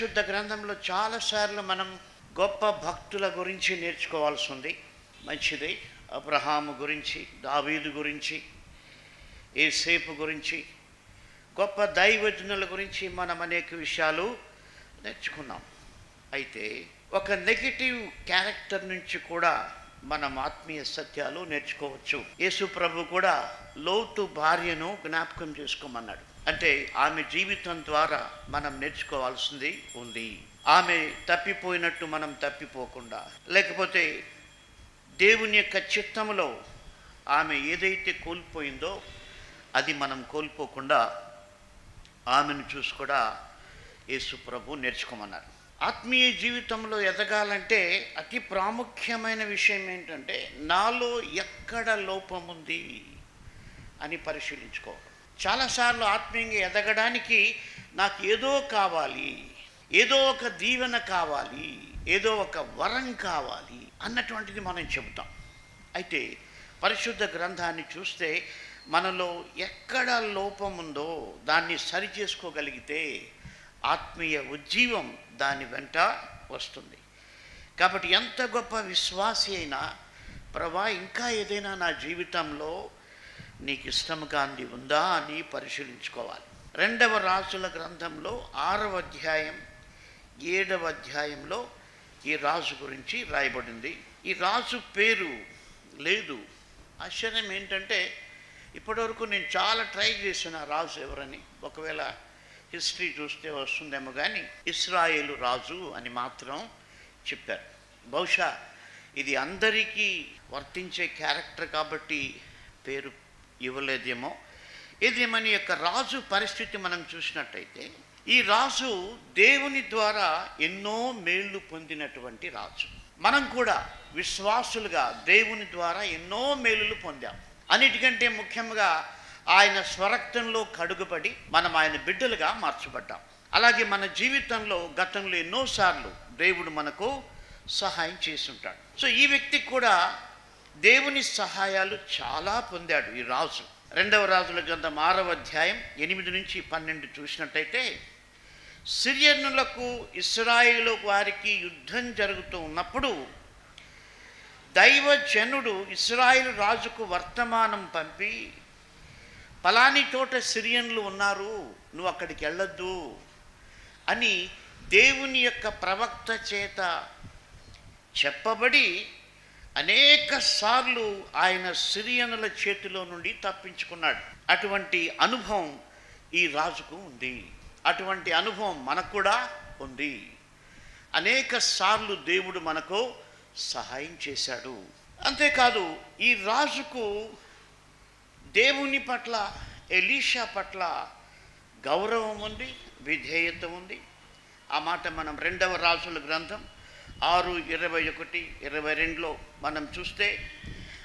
పరిశుద్ధ గ్రంథంలో చాలాసార్లు మనం గొప్ప భక్తుల గురించి నేర్చుకోవాల్సి ఉంది. మంచిది. అబ్రహాము గురించి దావీదు గురించి ఏసేపు గురించి గొప్ప దైవజనుల గురించి మనం అనేక విషయాలు నేర్చుకున్నాం. అయితే ఒక నెగిటివ్ క్యారెక్టర్ నుంచి కూడా మనం ఆత్మీయ సత్యాలు నేర్చుకోవచ్చు. యేసు ప్రభు కూడా లోతు భార్యను జ్ఞాపకం చేసుకోమన్నాడు. అంటే ఆమె జీవితం ద్వారా మనం నేర్చుకోవాల్సింది ఉంది. ఆమె తప్పిపోయినట్టు మనం తప్పిపోకుండా. లేకపోతే దేవుని యొక్క చిత్తంలో ఆమె ఏదైతే కోల్పోయిందో అది మనం కోల్పోకుండా ఆమెను చూసి కూడా యేసు ప్రభు నేర్చుకోమన్నారు. ఆత్మీయ జీవితంలో ఎదగాలంటే అతి ప్రాముఖ్యమైన విషయం ఏంటంటే నాలో ఎక్కడ లోపం ఉంది అని పరిశీలించుకోవాలి చాలాసార్లు ఆత్మీయంగా ఎదగడానికి నాకు ఏదో కావాలి ఏదో ఒక దీవెన కావాలి ఏదో ఒక వరం కావాలి అన్నటువంటిది మనం చెబుతాం. అయితే పరిశుద్ధ గ్రంథాన్ని చూస్తే మనలో ఎక్కడ లోపం ఉందో దాన్ని సరి చేసుకోగలిగితే ఆత్మీయ ఉజ్జీవం దాని వెంట వస్తుంది. కాబట్టి ఎంత గొప్ప విశ్వాసి అయినా ప్రభా ఇంకా ఏదైనా నా జీవితంలో నీకు ఇష్టం ఉందా అని పరిశీలించుకోవాలి. రెండవ రాజుల గ్రంథంలో ఆరవ అధ్యాయం ఏడవ అధ్యాయంలో ఈ రాజు గురించి రాయబడింది. ఈ రాజు పేరు లేదు. ఆశ్చర్యం ఏంటంటే ఇప్పటివరకు నేను చాలా ట్రై చేసిన రాజు ఎవరని ఒకవేళ హిస్టరీ చూస్తే వస్తుందేమో కానీ ఇస్రాయేలు రాజు అని మాత్రం చెప్పారు. బహుశా ఇది అందరికీ వర్తించే క్యారెక్టర్ కాబట్టి పేరు ఇవ్వలేదేమో. ఇది మన యొక్క రాజు పరిస్థితి మనం చూసినట్టయితే ఈ రాజు దేవుని ద్వారా ఎన్నో మేళ్ళు పొందినటువంటి రాజు. మనం కూడా విశ్వాసులుగా దేవుని ద్వారా ఎన్నో మేలులు పొందాం. అన్నిటికంటే ముఖ్యంగా ఆయన స్వరక్తంలో కడుగుపడి మనం ఆయన బిడ్డలుగా మార్చబడ్డాం. అలాగే మన జీవితంలో గతంలో ఎన్నోసార్లు దేవుడు మనకు సహాయం చేస్తుంటాడు సో ఈ వ్యక్తికి కూడా దేవుని సహాయాలు చాలా పొందాడు ఈ రాజు. రెండవ రాజుల గ్రంథం ఆరవ అధ్యాయం ఎనిమిది నుంచి పన్నెండు చూసినట్టయితే సిరియనులకు ఇస్రాయేలు వారికి యుద్ధం జరుగుతూ ఉన్నప్పుడు దైవజనుడు ఇస్రాయిల్ రాజుకు వర్తమానం పంపి పలాని చోట సిరియన్లు ఉన్నారు నువ్వు అక్కడికి వెళ్ళొద్దు అని దేవుని యొక్క ప్రవక్త చేత చెప్పబడి అనేక సార్లు ఆయన సిరియనుల చేతిలో నుండి తప్పించుకున్నాడు. అటువంటి అనుభవం ఈ రాజుకు ఉంది. అటువంటి అనుభవం మనకు కూడా ఉంది. అనేక సార్లు దేవుడు మనకు సహాయం చేశాడు. అంతేకాదు ఈ రాజుకు దేవుని పట్ల ఎలీషా పట్ల గౌరవం ఉంది విధేయత ఉంది. ఆ మాట మనం రెండవ రాజుల గ్రంథం ఆరు ఇరవై ఒకటి ఇరవై రెండులో మనం చూస్తే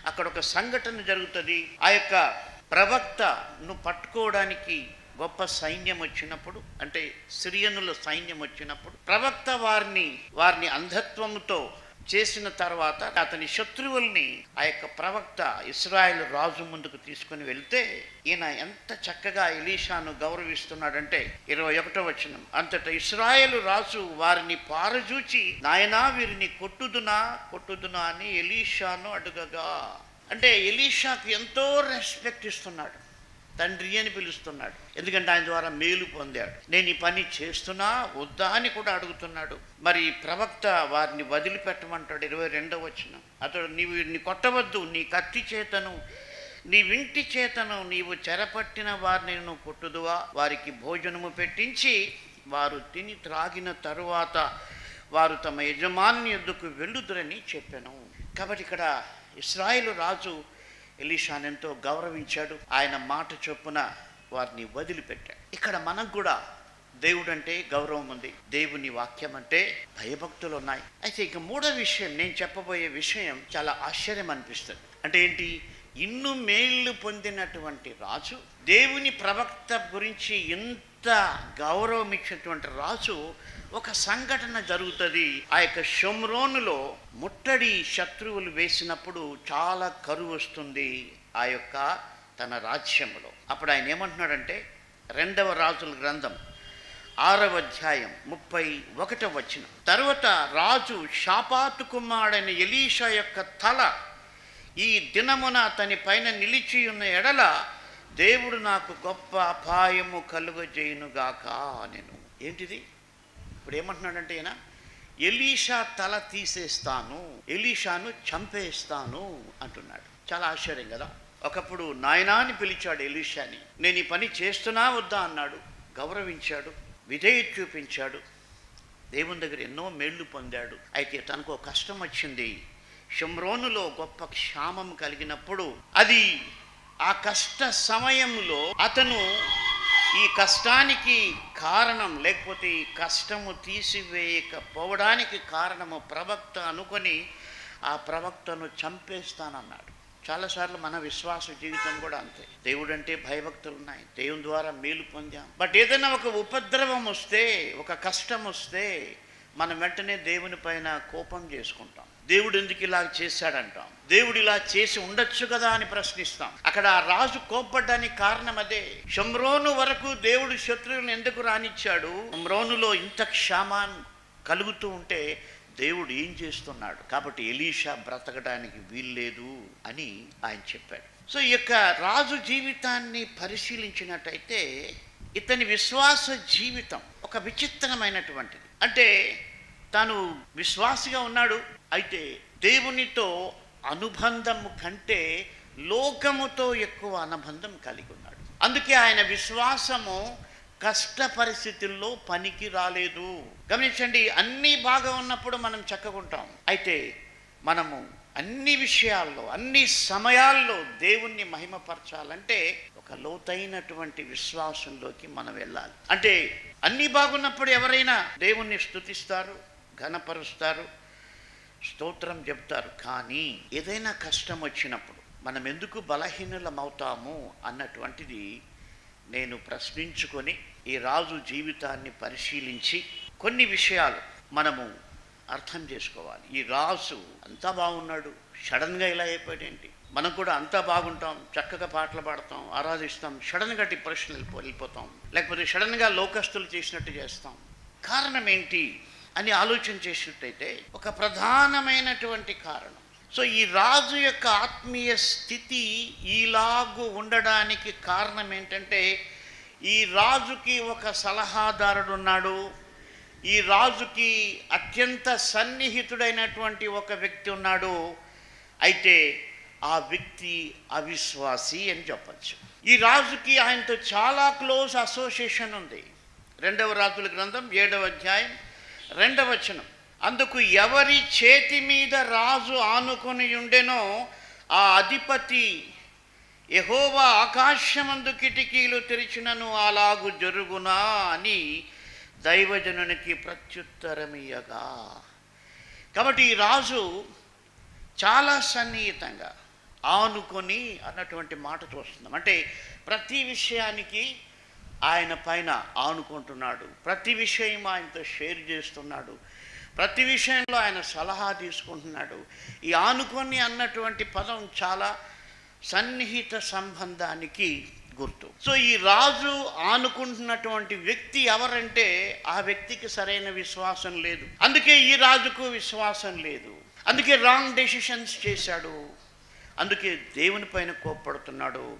అక్కడ ఒక సంఘటన జరుగుతుంది. ఆ యొక్క ప్రవక్తను పట్టుకోవడానికి గొప్ప సైన్యం వచ్చినప్పుడు అంటే సిరియనుల సైన్యం వచ్చినప్పుడు ప్రవక్త వారిని వారిని అంధత్వంతో చేసిన తర్వాత అతని శత్రువుల్ని ఆ యొక్క ప్రవక్త ఇస్రాయల్ రాజు ముందుకు తీసుకుని వెళ్తే ఈయన ఎంత చక్కగా ఎలీషాను గౌరవిస్తున్నాడంటే ఇరవై ఒకటో వచనం. అంతటా ఇస్రాయేల్ రాజు వారిని పారజూచి నాయనా వీరిని కొట్టుదునా కొట్టుదునా అని ఎలీషాను అడుగగా. అంటే ఎలీషాకు ఎంతో రెస్పెక్ట్ ఇస్తున్నాడు. తండ్రి అని పిలుస్తున్నాడు. ఎందుకంటే ఆయన ద్వారా మేలు పొందాడు. నేను ఈ పని చేస్తున్నా వద్దా అని కూడా అడుగుతున్నాడు. మరి ప్రవక్త వారిని వదిలిపెట్టమంటాడు. ఇరవై రెండవ వచ్చిన అతడు నీవు వీరిని కొట్టవద్దు. నీ కత్తి చేతను నీ వింటి చేతను నీవు చెరపట్టిన వారిని నువ్వు కొట్టుదువా? వారికి భోజనము పెట్టించి వారు తిని త్రాగిన తరువాత వారు తమ యజమాని ఎద్దుకు వెళ్ళుదురని చెప్పాను. కాబట్టి ఇక్కడ ఇస్రాయిల్ రాజు ఎలీషాను ఎంతో గౌరవించాడు. ఆయన మాట చొప్పున వారిని వదిలిపెట్టాడు ఇక్కడ మనకు కూడా దేవుడు అంటే గౌరవం ఉంది. దేవుని వాక్యం అంటే భయభక్తులు ఉన్నాయి అయితే ఇక మూడో విషయం నేను చెప్పబోయే విషయం చాలా ఆశ్చర్యం అనిపిస్తుంది. అంటే ఏంటి? ఇన్ను మేళ్ళు పొందినటువంటి రాజు దేవుని ప్రవక్త గురించి ఎంత గౌరవం ఇచ్చినటువంటి రాజు ఒక సంఘటన జరుగుతుంది. ఆ యొక్క షమ్రోనులో ముట్టడి శత్రువులు వేసినప్పుడు చాలా కరువు వస్తుంది ఆ యొక్క తన రాజ్యంలో. అప్పుడు ఆయన ఏమంటున్నాడంటే రెండవ రాజుల గ్రంథం ఆరవ అధ్యాయం ముప్పై ఒకటవ వచ్చిన తర్వాత రాజు షాపాతు కుమారుడైన ఎలీషా యొక్క తల ఈ దినమున అతని పైన నిలిచి ఉన్న ఎడల దేవుడు నాకు గొప్ప అపాయము కలుగజేయునుగాక నేను ఏంటిది? ఇప్పుడు ఏమంటున్నాడంటే ఈయన ఎలీషా తల తీసేస్తాను ఎలీషాను చంపేస్తాను అంటున్నాడు. చాలా ఆశ్చర్యం కదా. ఒకప్పుడు నాయనా అని పిలిచాడు ఎలీషాని. నేను ఈ పని చేస్తున్నా వద్దా అన్నాడు. గౌరవించాడు విధేయత చూపించాడు. దేవుని దగ్గర ఎన్నో మేళ్ళు పొందాడు. అయితే తనకు కష్టం వచ్చింది. షమ్రోనులో గొప్ప క్షామం కలిగినప్పుడు అది ఆ కష్ట సమయంలో అతను ఈ కష్టానికి కారణం లేకపోతే ఈ కష్టము తీసివేయకపోవడానికి కారణము ప్రవక్త అనుకొని ఆ ప్రవక్తను చంపేస్తానన్నాడు. చాలాసార్లు మన విశ్వాస జీవితం కూడా అంతే. దేవుడు అంటే భయభక్తులు ఉన్నాయి దేవుని ద్వారా మేలు పొందాం. బట్ ఏదైనా ఒక ఉపద్రవం వస్తే ఒక కష్టం వస్తే మనం వెంటనే దేవుని పైన కోపం చేసుకుంటాం. దేవుడు ఎందుకు ఇలా చేశాడంటాం? దేవుడు ఇలా చేసి ఉండొచ్చు కదా అని ప్రశ్నిస్తాం. అక్కడ రాజు కోప్పడ్డానికి కారణం అదే. షమ్రోను వరకు దేవుడు శత్రువులను ఎందుకు రానిచ్చాడు? షమ్రోనులో ఇంత క్షామాన్ కలుగుతూ ఉంటే దేవుడు ఏం చేస్తున్నాడు? కాబట్టి ఎలీషా బ్రతకడానికి వీల్లేదు అని ఆయన చెప్పాడు. సో ఈ యొక్క రాజు జీవితాన్ని పరిశీలించినట్టయితే ఇతని విశ్వాస జీవితం ఒక విచిత్రమైనటువంటిది. అంటే తాను విశ్వాసిగా ఉన్నాడు. అయితే దేవునితో అనుబంధము కంటే లోకముతో ఎక్కువ అనుబంధం కలిగి ఉన్నాడు. అందుకే ఆయన విశ్వాసము కష్ట పరిస్థితుల్లో పనికి రాలేదు. గమనించండి అన్నీ బాగా ఉన్నప్పుడు మనం చక్కకుంటాం అయితే మనము అన్ని విషయాల్లో అన్ని సమయాల్లో దేవుణ్ణి మహిమపరచాలంటే ఒక లోతైనటువంటి విశ్వాసంలోకి మనం వెళ్ళాలి. అంటే అన్నీ బాగున్నప్పుడు ఎవరైనా దేవుణ్ణి స్తుతిస్తారు? ఘనపరుస్తారు స్తోత్రం చెప్తారు కానీ ఏదైనా కష్టం వచ్చినప్పుడు మనం ఎందుకు బలహీనులమవుతాము అన్నటువంటిది నేను ప్రశ్నించుకొని ఈ రాజు జీవితాన్ని పరిశీలించి కొన్ని విషయాలు మనము అర్థం చేసుకోవాలి. ఈ రాజు అంతా బాగున్నాడు సడన్గా ఇలా అయిపోయాడేంటి? మనం కూడా అంతా బాగుంటాం చక్కగా పాటలు పాడతాం ఆరాధిస్తాం సడన్గా డిప్రెషన్ వెళ్ళిపో వెళ్ళిపోతాం లేకపోతే సడన్గా లోకస్తులు చేసినట్టు చేస్తాం. కారణం ఏంటి? అని ఆలోచన చేసినట్టయితే ఒక ప్రధానమైనటువంటి కారణం. సో ఈ రాజు యొక్క ఆత్మీయ స్థితి ఈలాగు ఉండడానికి కారణం ఏంటంటే ఈ రాజుకి ఒక సలహాదారుడు ఉన్నాడు. ఈ రాజుకి అత్యంత సన్నిహితుడైనటువంటి ఒక వ్యక్తి ఉన్నాడు. అయితే ఆ వ్యక్తి అవిశ్వాసి అని చెప్పచ్చు. ఈ రాజుకి ఆయనతో చాలా క్లోజ్ అసోసియేషన్ ఉంది. రెండవ రాజుల గ్రంథం ఏడవ అధ్యాయం రెండవ వచనం. అందుకు ఎవరి చేతి మీద రాజు ఆనుకొని ఉండెనో ఆ అధిపతి యహోవా ఆకాశమందు కిటికీలు తెరిచినను అలాగు జరుగునా అని దైవజనునికి ప్రత్యుత్తరమియగా కాబట్టి ఈ రాజు చాలా సన్నిహితంగా ఆనుకొని అన్నటువంటి మాట చూస్తున్నాం. అంటే ప్రతి విషయానికి ఆయన పైన ఆనుకుంటున్నాడు. ప్రతి విషయం ఆయనతో షేర్ చేస్తున్నాడు. ప్రతి విషయంలో ఆయన సలహా తీసుకుంటున్నాడు. ఈ ఆనుకొని అన్నటువంటి పదం చాలా సన్నిహిత సంబంధానికి గుర్తు. సో ఈ రాజు ఆనుకుంటున్నటువంటి వ్యక్తి ఎవరంటే ఆ వ్యక్తికి సరైన విశ్వాసం లేదు. అందుకే ఈ రాజుకు విశ్వాసం లేదు. అందుకే రాంగ్ డెసిషన్స్ చేశాడు. అందుకే దేవుని పైన కోప్పడుతున్నాడు.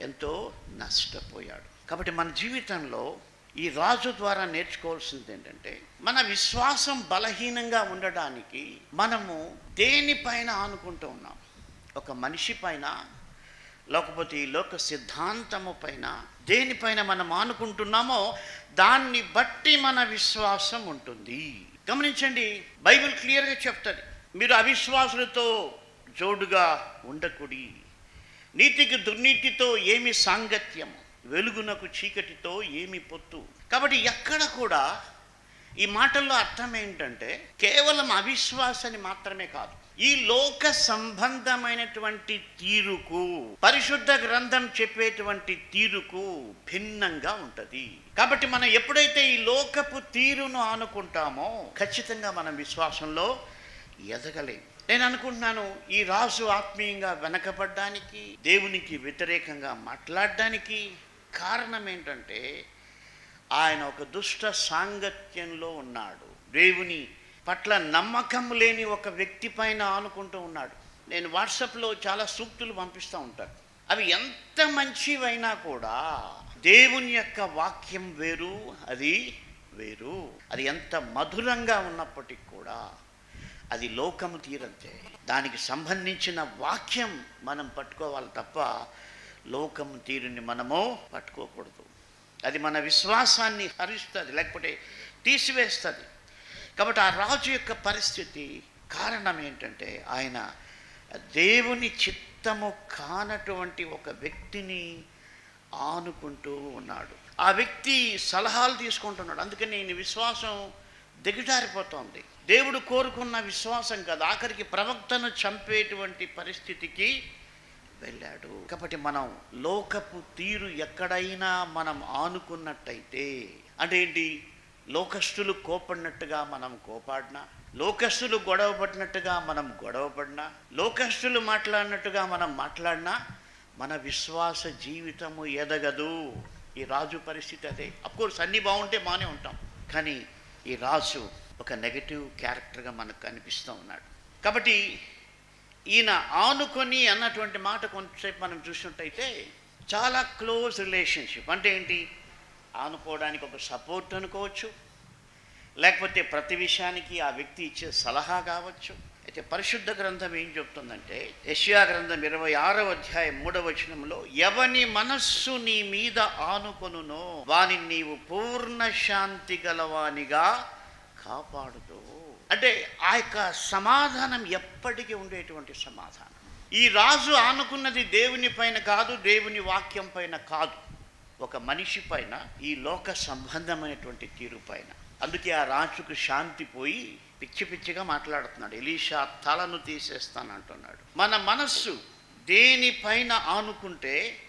ఎంతో నష్టపోయాడు. కాబట్టి మన జీవితంలో ఈ రాజు ద్వారా నేర్చుకోవాల్సింది ఏంటంటే మన విశ్వాసం బలహీనంగా ఉండడానికి మనము దేనిపైన ఆనుకుంటూ ఉన్నాం? ఒక మనిషి పైన లేకపోతే ఈ లోక సిద్ధాంతము పైన దేనిపైన మనం ఆనుకుంటున్నామో దాన్ని బట్టి మన విశ్వాసం ఉంటుంది. గమనించండి బైబిల్ క్లియర్గా చెప్తుంది మీరు అవిశ్వాసులతో జోడుగా ఉండకుడి నీతికి దుర్నీతితో ఏమి సాంగత్యము? వెలుగునకు చీకటితో ఏమి పొత్తు? కాబట్టి ఎక్కడ కూడా ఈ మాటల్లో అర్థం ఏంటంటే కేవలం అవిశ్వాసని మాత్రమే కాదు. ఈ లోక సంబంధమైనటువంటి తీరుకు పరిశుద్ధ గ్రంథం చెప్పేటువంటి తీరుకు భిన్నంగా ఉంటుంది. కాబట్టి మనం ఎప్పుడైతే ఈ లోకపు తీరును ఆనుకుంటామో ఖచ్చితంగా మనం విశ్వాసంలో ఎదగలేం. నేను అనుకుంటున్నాను ఈ రాజు ఆత్మీయంగా వెనకబడ్డానికి దేవునికి వ్యతిరేకంగా మాట్లాడడానికి కారణం ఏంటంటే ఆయన ఒక దుష్ట సాంగత్యంలో ఉన్నాడు. దేవుని పట్ల నమ్మకం లేని ఒక వ్యక్తి పైన ఆనుకుంటూ ఉన్నాడు. నేను వాట్సాప్లో చాలా సూక్తులు పంపిస్తూ ఉంటాను. అవి ఎంత మంచివైనా కూడా దేవుని యొక్క వాక్యం వేరు అది వేరు. అది ఎంత మధురంగా ఉన్నప్పటికి కూడా అది లోకము తీరంతే. దానికి సంబంధించిన వాక్యం మనం పట్టుకోవాలి తప్ప లోకము తీరుని మనము పట్టుకోకూడదు. అది మన విశ్వాసాన్ని హరిస్తుంది లేకపోతే తీసివేస్తుంది. కాబట్టి ఆ రాజు యొక్క పరిస్థితి కారణం ఏంటంటే ఆయన దేవుని చిత్తము కానటువంటి ఒక వ్యక్తిని ఆనుకుంటూ ఉన్నాడు. ఆ వ్యక్తి సలహాలు తీసుకుంటున్నాడు. అందుకని నేను విశ్వాసం దిగజారిపోతోంది. దేవుడు కోరుకున్న విశ్వాసం కాదు. ఆఖరికి ప్రవక్తను చంపేటువంటి పరిస్థితికి వెళ్ళాడు. కాబట్టి మనం లోకపు తీరు ఎక్కడైనా మనం ఆనుకున్నట్టయితే అంటే ఏంటి? లోకస్తులు కోపడినట్టుగా మనం కోపాడినా లోకస్తులు గొడవ పడినట్టుగా మనం గొడవ పడినా లోకస్తులు మాట్లాడినట్టుగా మనం మాట్లాడినా మన విశ్వాస జీవితము ఎదగదు. ఈ రాజు పరిస్థితి అదే. అఫ్కోర్స్ అన్నీ బాగుంటే బాగానే ఉంటాం. కానీ ఈ రాజు ఒక నెగటివ్ క్యారెక్టర్గా మనకు కనిపిస్తూ ఉన్నాడు. కాబట్టి ఈయన ఆనుకొని అన్నటువంటి మాట కొంతసేపు మనం చూసినట్టయితే చాలా క్లోజ్ రిలేషన్షిప్. అంటే ఏంటి? ఆనుకోవడానికి ఒక సపోర్ట్ అనుకోవచ్చు. లేకపోతే ప్రతి విషయానికి ఆ వ్యక్తి ఇచ్చే సలహా కావచ్చు. అయితే పరిశుద్ధ గ్రంథం ఏం చెప్తుందంటే యష్యా గ్రంథం ఇరవై ఆరవ అధ్యాయం మూడవ వచనంలో ఎవని మనస్సు నీ మీద ఆనుకొనునో వాని నీవు పూర్ణ శాంతి గలవానిగా కాపాడుతూ అంటే ఆ యొక్క సమాధానం ఎప్పటికీ ఉండేటువంటి సమాధానం. ఈ రాజు ఆనుకున్నది దేవుని పైన కాదు దేవుని వాక్యం పైన కాదు. ఒక మనిషి పైన ఈ లోక సంబంధమైనటువంటి తీరు పైన. అందుకే ఆ రాజుకు శాంతి పోయి పిచ్చి పిచ్చిగా మాట్లాడుతున్నాడు. ఎలీషా తలను తీసేస్తాను అంటున్నాడు మన మనస్సు దేనిపైన ఆనుకుంటే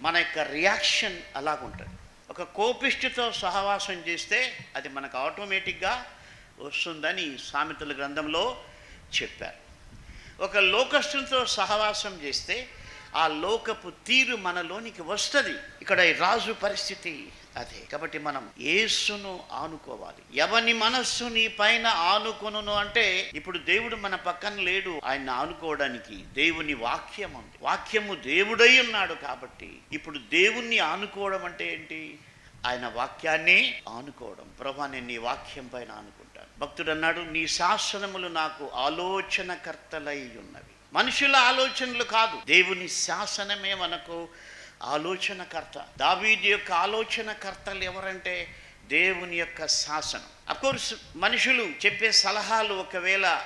మన యొక్క రియాక్షన్ అలాగుంటుంది. ఒక కోపిష్టితో సహవాసం చేస్తే అది మనకు ఆటోమేటిక్గా వస్తుందని సామెతల గ్రంథంలో చెప్పారు. ఒక లోకస్తులతో సహవాసం చేస్తే ఆ లోకపు తీరు మనలోనికి వస్తుంది. ఇక్కడ రాజు పరిస్థితి అదే. కాబట్టి మనం యేసును ఆనుకోవాలి. ఎవని మనస్సు నీ పైన ఆనుకొనును అంటే ఇప్పుడు దేవుడు మన పక్కన లేడు. ఆయన ఆనుకోవడానికి దేవుని వాక్యం ఉంది. వాక్యము దేవుడై ఉన్నాడు కాబట్టి ఇప్పుడు దేవుణ్ణి ఆనుకోవడం అంటే ఏంటి? ఆయన వాక్యాన్ని ఆనుకోవడం. ప్రభా నేను నీ వాక్యం పైన ఆనుకో భక్తుడు అన్నాడు నీ శాసనములు నాకు ఆలోచనకర్తలై ఉన్నవి. మనుషుల ఆలోచనలు కాదు దేవుని శాసనమే మనకు ఆలోచనకర్త. దావీది యొక్క ఆలోచనకర్తలు ఎవరంటే దేవుని యొక్క శాసనం. అఫ్కోర్స్ మనుషులు చెప్పే సలహాలు ఒకవేళ